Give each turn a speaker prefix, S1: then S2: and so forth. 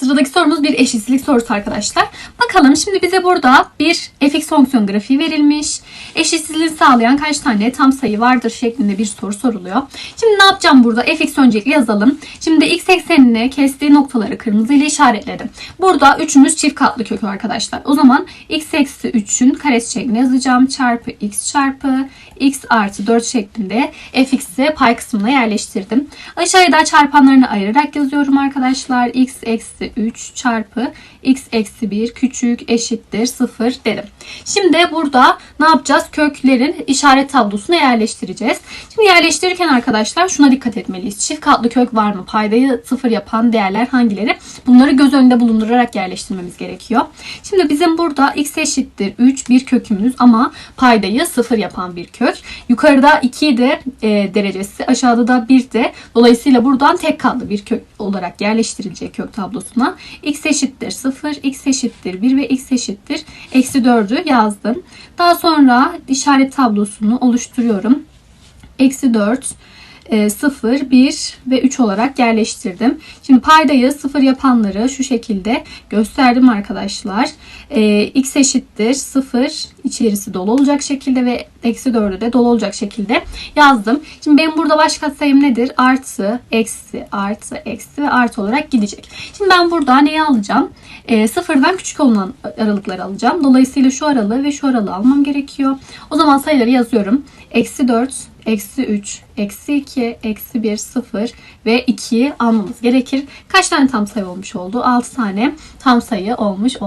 S1: Sıradaki sorumuz bir eşitsizlik sorusu arkadaşlar. Bakalım şimdi bize burada bir fx fonksiyon grafiği verilmiş. Eşitsizliği sağlayan kaç tane tam sayı vardır şeklinde bir soru soruluyor. Şimdi ne yapacağım burada? fx öncelikle yazalım. Şimdi x eksenine kestiği noktaları kırmızı ile işaretledim. Burada üçümüz çift katlı kökü arkadaşlar. O zaman x eksi 3'ün karesi şeklinde yazacağım. Çarpı x çarpı x artı 4 şeklinde fx'i pay kısmına yerleştirdim. Aşağıya da çarpanlarını ayırarak yazıyorum arkadaşlar. x eksi 3 çarpı x eksi 1 küçük eşittir 0 dedim. Şimdi burada ne yapacağız? Köklerin işaret tablosuna yerleştireceğiz. Şimdi yerleştirirken arkadaşlar şuna dikkat etmeliyiz. Çift katlı kök var mı? Paydayı sıfır yapan değerler hangileri? Bunları göz önünde bulundurarak yerleştirmemiz gerekiyor. Şimdi bizim burada x eşittir 3 bir kökümüz ama paydayı sıfır yapan bir kök. Yukarıda 2 de e, derecesi aşağıda da 1 de. Dolayısıyla buradan tek katlı bir kök olarak yerleştirilecek kök tablosuna. X eşittir 0, x eşittir 1 ve x eşittir eksi 4'ü yazdım. Daha sonra işaret tablosunu oluşturuyorum. Eksi 4, 0, 1 ve 3 olarak yerleştirdim. Şimdi paydayı 0 yapanları şu şekilde gösterdim arkadaşlar. E, x eşittir 0 içerisi dolu olacak şekilde ve eksi 4'ü de dolu olacak şekilde yazdım. Şimdi benim burada baş katsayım nedir? Artı, eksi, artı, eksi ve artı olarak gidecek. Şimdi ben burada neyi alacağım? E, sıfırdan küçük olan aralıkları alacağım. Dolayısıyla şu aralığı ve şu aralığı almam gerekiyor. O zaman sayıları yazıyorum. Eksi 4, eksi 3, eksi 2, eksi 1, 0 ve 2'yi almamız gerekir. Kaç tane tam sayı olmuş oldu? 6 tane tam sayı olmuş oldu.